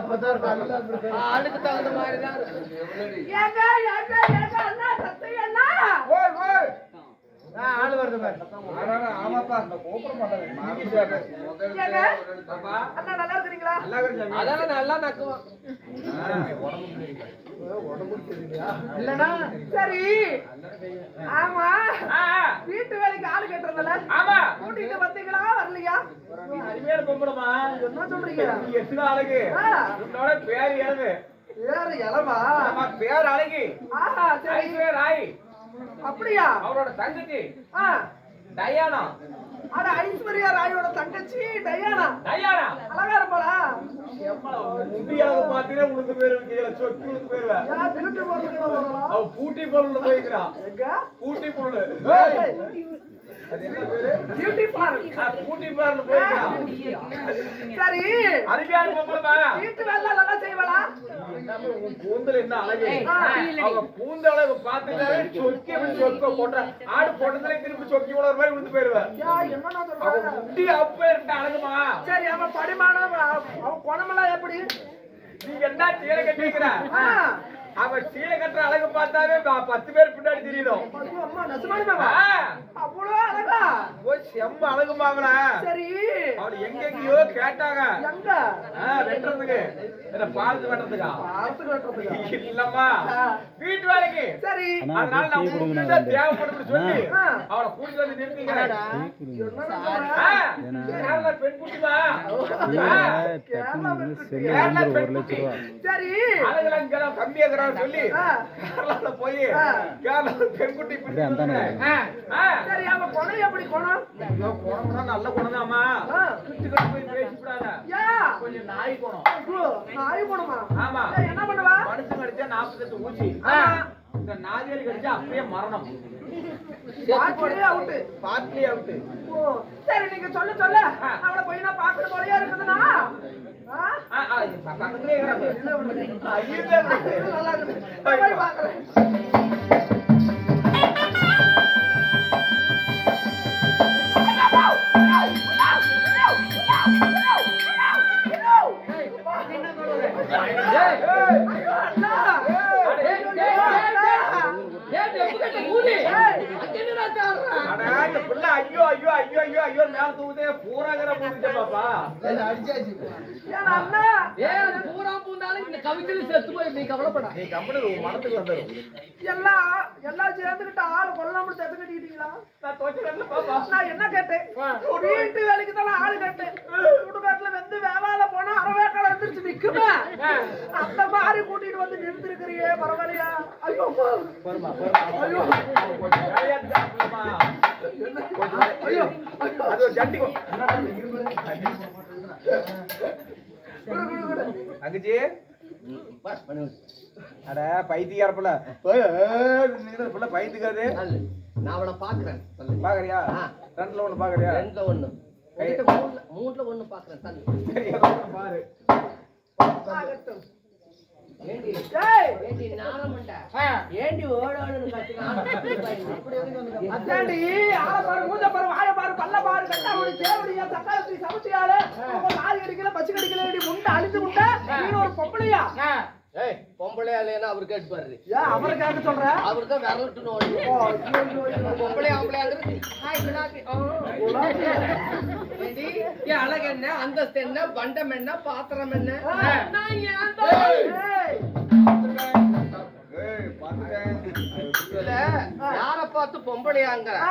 ஆளுக்கு தகுந்த மாதிரி தான் இருக்கு ஏங்க, ஏங்க, ஏங்க, அண்ணா, சத்தம் அண்ணா. ஆளு வருது பாரு. ஏங்க, அண்ணா, நல்லா இருக்கிறீங்களா? அதான் நல்லா நக்குவான் இல்லடா சரி. ஆமா. வீட்டு வேலைக்கு ஆளு கட்டுறதுல ஆமா. கூட்டிட்டு வந்தீங்களா? வரலையா அருமையான பொம்பளமா என்ன சொல்றீங்க நீ எத்தனை அழகு. உன்னோட பேர் வேற இளவா நம்ம பேர் அழகி. ராய். அப்படியா? அவரோட தங்கச்சி. டயானா. அட ஐஸ்வர்யா ராயோட தங்கச்சி டயானா. டயானா. அழகா இருப்பாளா? முடியாத பாத்தீங்கன்னா உனக்கு பேரு வைக்கல சொத்து உனக்கு பேரு வரலாம் அவ பூட்டி பொருள் போய்க்கிறா எங்க? பூட்டி பொருள். பியூட்டி பார்லர் சரி. அருமையான பொம்பளமா வீட்டு வேலை நல்லா செய்வாளா? நம்ம உன் கூந்தல் என்ன அழகு. அவங்க பார்த்துட்டாலே சொக்கி அப்படி சொக்க போட்ட ஆடு போட்டதுல திருப்பி சொக்கி போடுற மாதிரி விழுந்து போயிருவேன் ஏன் என்னண்ணா அவ சொல்றாங்க முடி அப்ப இருக்க அழகுமா? சரி அவன் படிமானம் அவ- அவன் குணமெல்லாம் எப்படி? நீங்க என்ன சீலை கட்டிக்கிற ஆ, அவ சீலை கட்டுற அழகு பார்த்தாவே பத்து பேர் பின்னாடி தெரியுதும் ஐயோ, அம்மா நசுமானிமாவா ஆ, அவ்வளோ அழகா. செம்ம அழகுமாவல சரி. அவள் எங்கெங்கயோ கேட்டாங்க. எங்க? வெட்டுறதுக்கு. என்ன பாலத்து வெட்டுறதுக்கா? பார்த்து கட்டுறதுக்கு இல்லம்மா. வீட்டு வேலைக்கு. சரி. அதனால நான் உங்களுக்கு தான் தேவைப்படும்னு சொல்லி ஆ. அவளை கூட்டிட்டு வந்து நிறுத்திக்கிறேன்? கேரளா பெண் குட்டிமா கேரளா பெண் குட்டி. சரி. அழகுலாம் இங்கெல்லாம் சொல்லி. கேரளால போய். கேரளா. சரி குணம் எப்படி குணம் ஐயோ, நல்ல. கிட்டு போய் கொஞ்சம் நாய் குணம். ஐயோ, நாய் குணமா ஆமா. என்ன பண்ணுவா மனுஷன் கடிச்சா 48 ஊசி. இந்த நாகேலி கடிச்சா அப்படியே மரணம். சரி நீங்க சொல்ல சொல்ல அவளை போய் நான் பாக்குற போலயா இது பக்கத்துலயே மேல தூக்குதே பூராங்கிற பூந்துச்சே பாப்பா ஏன் அண்ணா? ஏன் அது பூரா பூந்தாலும் இந்த கவிதையில செத்து போய் நீ கவலைப்படா. நீ கம்பெனி உன் மனத்துக்கு வந்துடும் எல்லாம் எல்லாம் சேர்ந்துகிட்டு ஆளு கொல்லாம தத்து கட்டிக்கிட்டீங்களா? நான் தோச்சுறேன்ல பாப்பா. நான் என்ன கேட்டேன்? வீட்டு வேலைக்கு தான் ஆளு கேட்டேன். சுடுகாட்டுல வந்து வேவால போனா அரவேக்கால எந்திரிச்சு நிக்குமே. அந்த மாதிரி கூட்டிட்டு வந்து நிறுத்திருக்கிறியே பரவாயில்லையா? ஐயோ ஐயோ. ஐயோ. அது ஒரு ஜட்டி தங்கச்சி அட பைத்தியாரப்பல புள்ள. பைத்துக்காது நான் அவளை பாக்குறேன் சொல்லு. பாக்குறியா. ரெண்டுல ஒண்ணு பாக்குறியா ரெண்டுல ஒண்ணு. மூணுல ஒண்ணு பாக்குறேன் தள்ளு. பாரு. ஆகட்டும். ஏண்டி? கத்துனா அத்தாண்டி ஆள பாரு மூஞ்ச பாரு வாய பாரு பல்ல பாரு கட்டா ஒரு சேவடியா தக்காளி சமைச்சியால உங்க நாலு கடிக்கல பச்சை கடிக்கல முண்டை அழிஞ்சு முண்டை? ஒரு பொம்பளையா? ஏய் பொம்பளை இல்லைன்னா அவர் கேட்டுப்பாரு. ஏன் அவரை கேட்க சொல்ற? அவர் தான் ஐயோ, ஐயோ. பொம்பளை ஆம்பளையாங்கிறது அழகு என்ன? அந்தஸ்து என்ன? பண்டம் என்ன? பாத்திரம் என்ன? நான் ஏன் தான் ஏய், ஏய் பாத்துட்டேன் இல்ல, யார பார்த்து பொம்பளையாங்க ஆ.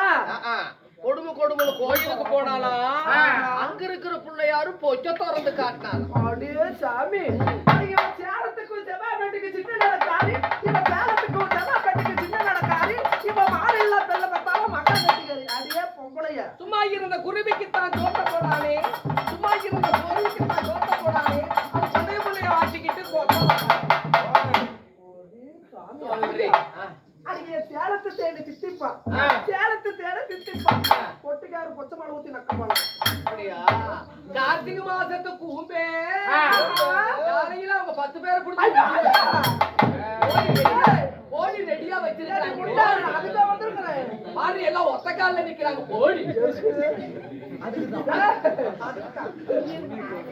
கொடுமை கொடுமைன்னு கோயிலுக்கு போனாலாம் அங்க இருக்கிற பிள்ளையாரு பொச்ச திறந்து காட்டினாங்க அடே சாமி. குருவிக்கு தான் தோட்ட சும்மா இருந்த குருவிக்கு தான் தோட்ட போடானே அது புள்ளைய ஆட்டிக்கிட்டு அடியே சேலத்து தேடி தித்திப்பா ஆ. சேலத்து தேட தித்திப்பா பொட்டுக்காரு பொச்சை மாடு ஊத்தி நக்க போலாம் கார்த்திகை மாசத்து கூம்பே அவங்க பத்து பேரை பிடிச்சி கால்ல நிக்கிறாங்க. ஓடி.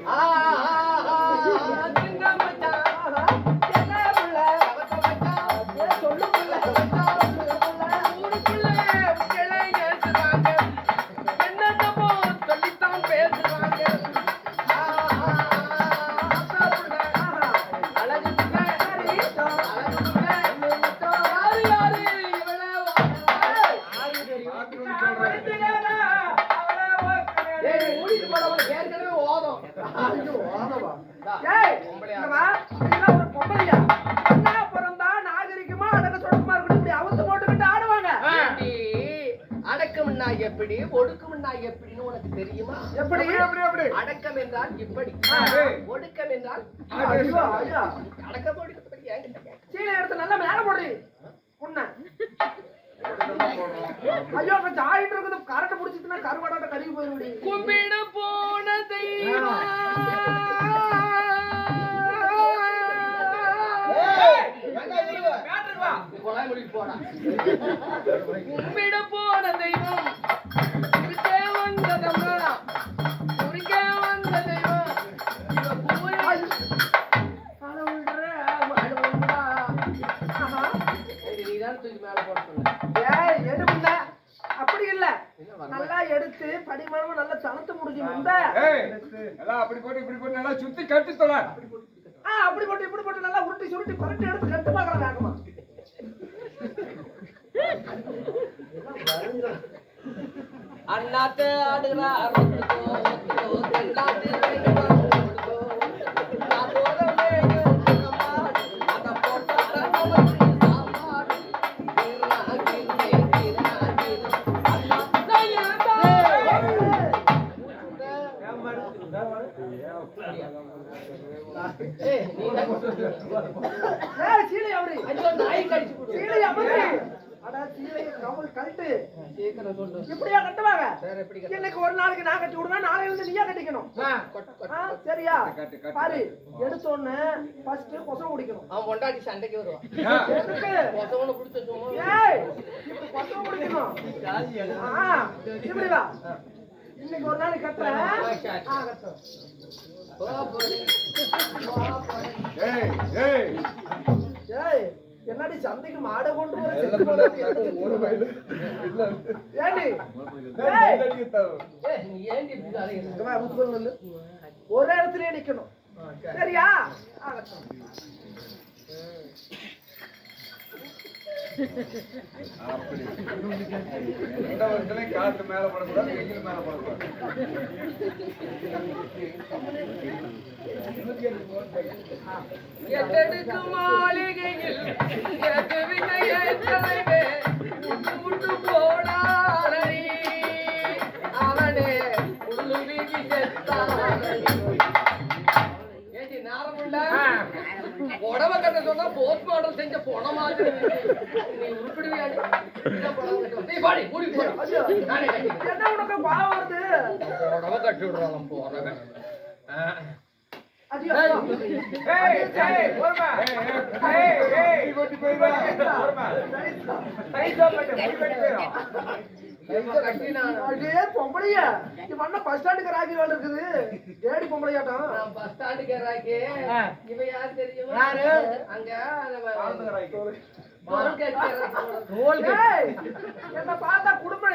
ஆ, எப்படின்னு உனக்கு தெரியுமா எப்படி? எப்படி எப்படி அடக்கம் என்றால் இப்படி. ஒடுக்கம் என்றால். அடக்கம் கேட்க. சீலை எடுத்து நல்லா மேல போடு. உன்னை. ஐயோ, கொஞ்சம் ஆடிட்டு இருக்குது. கரண்ட் புடிச்சிச்சுன்னா கருவாடாட்ட கருகி போயிருடி. கும்பிடு போன தெய்வம் போன தெய்வம் எடுத்து படிமளவு நல்லா தனத்து முடிஞ்சு முந்த ஏய் எல்லாம் அப்படி போட்டு இப்படி போட்டு நல்லா சுத்தி கட்டி தொலை ஆ அப்படி போட்டு இப்படி போட்டு நல்லா உருட்டி சுருட்டி புரட்டி எடுத்து கட்டு பார்க்கலாம் வேகமா. அண்ணாத்து ஆடுகிறா சீலை அவரு நாய் கடிச்சு சீலை அவரு அடா இப்படியா இன்னைக்கு ஒரு நாளைக்கு நான் கட்டி விடுவேன் நாளைக்கு வந்து நீயா கட்டிக்கணும் சரியா பாரு எடுத்த உடனே ஃபர்ஸ்ட் கொசம் குடிக்கணும் அவன் பொண்டாட்டி சண்டைக்கு வருவான் எதுக்கு கொசம் குடிக்கணும் வா இன்னைக்கு ஒரு நாளைக்கு கட்டுறேன் என்னடி சந்தைக்கு மாடை கொண்டு வர ஒரு இடத்துலயே நிக்கணும் சரியா. அப்படி எந்த வருஷத்துல காத்து மேல படக்கூடாது வெயில் மேல படக்கூடாது. எட்டடுக்கு மாளிகையில் எதுவினை ஏற்றவே சொன்னா போஸ்ட் மாடல் செஞ்ச போன மாதிரி. நீ உருப்பிடுவியா? நீ? பாடி மூடி போட. என்ன உனக்கு பாவம் வருது? புடவை கட்டி விடுறான் போறவன் ஐயோ, அடே பொம்பளையா. இவன் என்ன பஸ் ஸ்டாண்டுக்கு ராக்கி வேலை இருக்குது. ஏடி பொம்பளையாட்டம். நான் பஸ் ஸ்டாண்டுக்கு இறக்கி, இவன் யார் தெரியுமா? யாரு? அங்க என்ன பார்த்தா குடும்பம்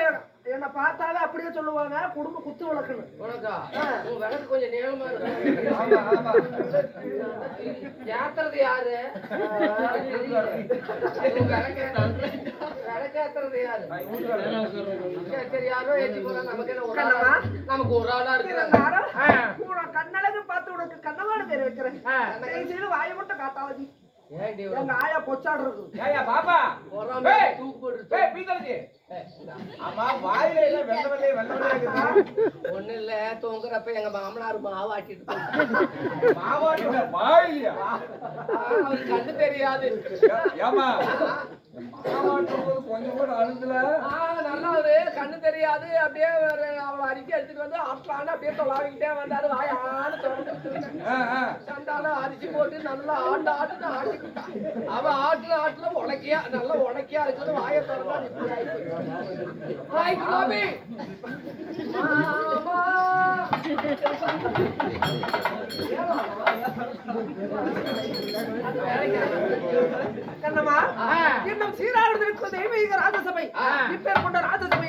என்ன பார்த்தாலே அப்படியே சொல்லுவாங்க. குடும்ப குத்து விளக்குன்னு உனக்கா? உன் விளக்கு கொஞ்சம் ஆமா ஏத்துறது யாரு? உன் விளக்கு விளக்கேத்துறது யாரு? சரி, யாரோ ஏத்தி போனா நமக்கு என்ன ஒரு ஆளா? நமக்கு ஒரு ஆளா இருக்கிறாங்க கண்ணழகு பார்த்து உனக்கு கண்ணவாடு பேர் வைக்கிறேன். வாயை மட்டும் காட்டாதீ ஏன்டி எங்க ஆயா பொச்சாடுறது? ஏயா பாப்பா. ஏய் தூக்கு போட்டு ஏய். ஆமா வாயில வெள்ள வெள்ளை வெள்ள இருக்குது. ஒண்ணு இல்ல தூங்குறப்ப எங்க மாமனார் மாவாட்டிட்டு போயிட்டாரு. மாவாடி வாயிலையா? அவருக்கு கண்ணு தெரியாது. ஏமா கொஞ்சம் கூட அழுதுல கண்ணு தெரியாது. அப்படியே அவளை அரிக்கி எடுத்துட்டு வந்து ஆட்டலான்னு அப்படியே தொலாவிக்கிட்டே வந்தாரு. வாயான்னு சண்டால அரிசி போட்டு நல்லா ஆட்டு ஆட்டுன்னு ஆட்டிக்கிட்டான் அவன் ஆட்டுல ஆட்டுல உனக்கியா நல்லா உனக்கியா இருக்குது வாயை திறந்தா. ஹாய் குலாபி மாமா கண்ணம்மா இன்னும் சீராடுவதற்கு தெய்வீக ராஜசபை. இப்பேர் கொண்ட ராஜசபை